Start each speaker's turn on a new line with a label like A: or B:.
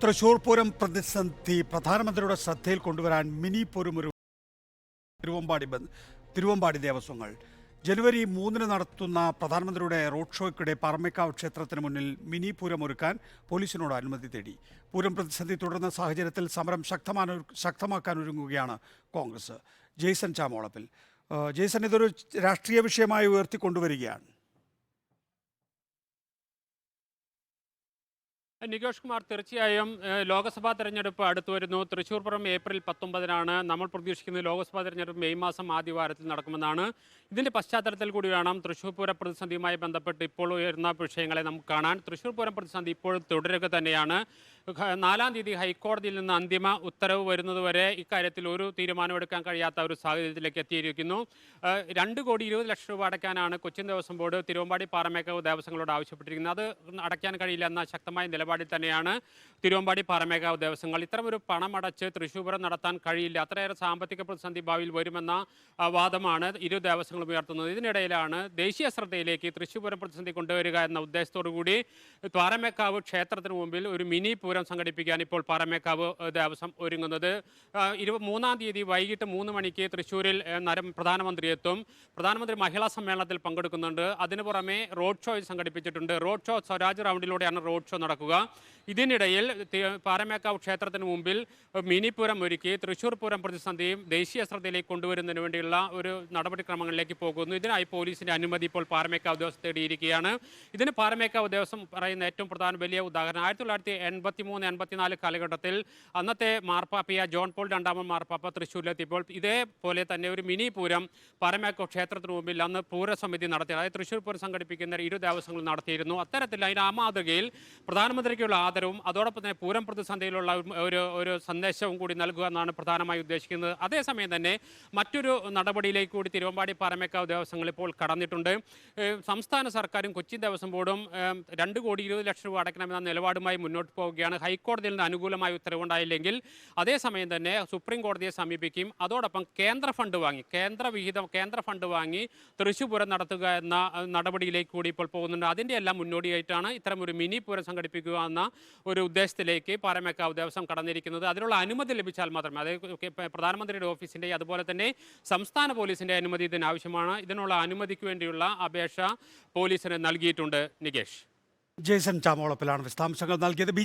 A: തൃശൂർ പൂരം പ്രതിസന്ധി പ്രധാനമന്ത്രിയുടെ ശ്രദ്ധയിൽ കൊണ്ടുവരാൻ മിനി പൂരം ഒരു തിരുവമ്പാടി തിരുവമ്പാടി ദേവസ്വങ്ങൾ. ജനുവരി മൂന്നിന് നടത്തുന്ന പ്രധാനമന്ത്രിയുടെ റോഡ് ഷോയ്ക്കിടെ പാറമേക്കാവ് ക്ഷേത്രത്തിന് മുന്നിൽ മിനി പൂരം ഒരുക്കാൻ പോലീസിനോട് അനുമതി തേടി. പൂരം പ്രതിസന്ധി തുടർന്ന സാഹചര്യത്തിൽ സമരം ശക്തമാന ശക്തമാക്കാൻ ഒരുങ്ങുകയാണ് കോൺഗ്രസ്. ജെയ്സൺ ചാമോളപ്പിൽ ജെയ്സൺ ഇതൊരു രാഷ്ട്രീയ വിഷയമായി ഉയർത്തിക്കൊണ്ടുവരികയാണ്.
B: നികേഷ് കുമാർ തീർച്ചയായും ലോക്സഭാ തെരഞ്ഞെടുപ്പ് അടുത്തു വരുന്നു. തൃശ്ശൂർ പുറം ഏപ്രിൽ പത്തൊമ്പതിനാണ് നമ്മൾ പ്രതീക്ഷിക്കുന്നത് ലോക്സഭാ തെരഞ്ഞെടുപ്പ് മെയ് മാസം ആദ്യവാരത്തിൽ നടക്കുമെന്നാണ്. ഇതിന്റെ പശ്ചാത്തലത്തിൽ കൂടി വേണം തൃശ്ശൂർ പൂരം പ്രതിസന്ധിയുമായി ബന്ധപ്പെട്ട് ഇപ്പോൾ ഉയർന്ന വിഷയങ്ങളെ നമുക്ക് കാണാൻ. തൃശ്ശൂർ പൂരം പ്രതിസന്ധി ഇപ്പോഴും തുടരുക തന്നെയാണ്. നാലാം തീയതി ഹൈക്കോടതിയിൽ നിന്ന് അന്തിമ ഉത്തരവ് വരുന്നതുവരെ ഇക്കാര്യത്തിൽ ഒരു തീരുമാനമെടുക്കാൻ കഴിയാത്ത ഒരു സാഹചര്യത്തിലേക്ക് എത്തിയിരിക്കുന്നു. രണ്ട് കോടി ഇരുപത് ലക്ഷം രൂപ അടയ്ക്കാനാണ് കൊച്ചിൻ ദേവസ്വം ബോർഡ് തിരുവമ്പാടി പാറമേക്കാവ് ദേവസ്വങ്ങളോട് ആവശ്യപ്പെട്ടിരിക്കുന്നത്. അത് അടയ്ക്കാൻ കഴിയില്ല എന്ന ശക്തമായ നിലപാടിൽ തന്നെയാണ് തിരുവമ്പാടി പാറമേക്കാവ് ദേവസ്വങ്ങൾ. ഇത്തരമൊരു പണം അടച്ച് തൃശ്ശൂപുരം നടത്താൻ കഴിയില്ല. അത്രയേറെ സാമ്പത്തിക പ്രതിസന്ധി ഭാവിയിൽ വരുമെന്ന വാദമാണ് ഇരു ദേവസ്വങ്ങളും ഉയർത്തുന്നത്. ഇതിനിടയിലാണ് ദേശീയ ശ്രദ്ധയിലേക്ക് തൃശ്ശൂപുരം പ്രതിസന്ധി കൊണ്ടുവരിക എന്ന ഉദ്ദേശത്തോടു കൂടി പാറമേക്കാവ് ക്ഷേത്രത്തിന് മുമ്പിൽ ഒരു മിനി പൂരം സംഘടിപ്പിക്കാൻ ഇപ്പോൾ പാറമേക്കാവ് ദേവസ്വം ഒരുങ്ങുന്നത്. ഇരു മൂന്നാം തീയതി വൈകിട്ട് മൂന്ന് മണിക്ക് തൃശ്ശൂരിൽ പ്രധാനമന്ത്രി എത്തും. പ്രധാനമന്ത്രി മഹിളാ സമ്മേളനത്തിൽ പങ്കെടുക്കുന്നുണ്ട്. അതിനു പുറമെ റോഡ് ഷോ സംഘടിപ്പിച്ചിട്ടുണ്ട്. റോഡ് ഷോ സ്വരാജ് റൗണ്ടിലൂടെയാണ് റോഡ് ഷോ നടക്കുക. ഇതിനിടയിൽ പാറമേക്കാവ് ക്ഷേത്രത്തിന് മുമ്പിൽ മിനിപ്പുരം ഒരുക്കി തൃശ്ശൂർ പൂരം പ്രതിസന്ധിയും ദേശീയ ശ്രദ്ധയിലേക്ക് കൊണ്ടുവരുന്നതിന് വേണ്ടിയുള്ള ഒരു നടപടിക്രമങ്ങളിലേക്ക് പോകുന്നു. ഇതിനായി പോലീസിന്റെ അനുമതി ഇപ്പോൾ പാറമേക്കാവ് ദേവസ്വം തേടിയിരിക്കുകയാണ്. ഇതിന് പാറമേക്കാവ് ദേവസ്വം പറയുന്ന ഏറ്റവും പ്രധാന വലിയ ഉദാഹരണം ആയിരത്തി തൊള്ളായിരത്തി എൺപത്തി മൂന്ന് എൺപത്തിനാല് കാലഘട്ടത്തിൽ അന്നത്തെ മാർപ്പാപ്പിയ ജോൺ പോൾ രണ്ടാമൻ മാർപ്പാപ്പ തൃശ്ശൂരിലെത്തിയപ്പോൾ ഇതേപോലെ തന്നെ ഒരു മിനി പൂരം പാറമേക്കാവ് ക്ഷേത്രത്തിന് മുമ്പിൽ അന്ന് പൂരസമിതി നടത്തി അതായത് തൃശ്ശൂർ പൂരം സംഘടിപ്പിക്കുന്ന ഇരു ദേവസ്വങ്ങൾ നടത്തിയിരുന്നു. അത്തരത്തിൽ അതിന് ആ മാതൃകയിൽ പ്രധാനമന്ത്രിക്കുള്ള ആദരവും അതോടൊപ്പം തന്നെ പൂരം പ്രതിസന്ധിയിലുള്ള ഒരു ഒരു സന്ദേശവും കൂടി നൽകുക എന്നാണ് പ്രധാനമായി ഉദ്ദേശിക്കുന്നത്. അതേസമയം തന്നെ മറ്റൊരു നടപടിയിലേക്ക് കൂടി തിരുവമ്പാടി പാറമേക്കാവ് ദേവസ്വങ്ങൾ ഇപ്പോൾ കടന്നിട്ടുണ്ട്. സംസ്ഥാന സർക്കാരും കൊച്ചി ദേവസ്വം ബോർഡും രണ്ട് കോടി ഇരുപത് ലക്ഷം രൂപ അടയ്ക്കണമെന്ന നിലപാടുമായി മുന്നോട്ട് പോവുകയാണ്. ഹൈക്കോടതിയിൽ നിന്ന് അനുകൂലമായ ഉത്തരവുണ്ടായില്ലെങ്കിൽ അതേസമയം തന്നെ സുപ്രീം കോടതിയെ സമീപിക്കും. അതോടൊപ്പം കേന്ദ്ര ഫണ്ട് വാങ്ങി കേന്ദ്ര വിഹിതം കേന്ദ്ര ഫണ്ട് വാങ്ങി തൃശ്ശൂപുരം നടത്തുക എന്ന നടപടിയിലേക്ക് കൂടി ഇപ്പോൾ പോകുന്നുണ്ട്. അതിന്റെ എല്ലാം മുന്നോടിയായിട്ടാണ് ഇത്തരം ഒരു മിനി പൂരം സംഘടിപ്പിക്കുക എന്ന ഒരു ഉദ്ദേശത്തിലേക്ക് പാറമേക്കാവ് ദേവസ്വം കടന്നിരിക്കുന്നത്. അതിനുള്ള അനുമതി ലഭിച്ചാൽ മാത്രമേ അതായത് പ്രധാനമന്ത്രിയുടെ ഓഫീസിന്റെ അതുപോലെ തന്നെ സംസ്ഥാന പോലീസിന്റെ അനുമതി ഇതിന് ആവശ്യമാണ് ഇതിനുള്ള അനുമതിക്ക് വേണ്ടിയുള്ള അപേക്ഷ പോലീസിന് നൽകിയിട്ടുണ്ട് നികേഷ്.
A: ജെയ്സൺ ചാമോളപ്പിലാണ് വിശദാംശങ്ങൾ നൽകിയത്. ബി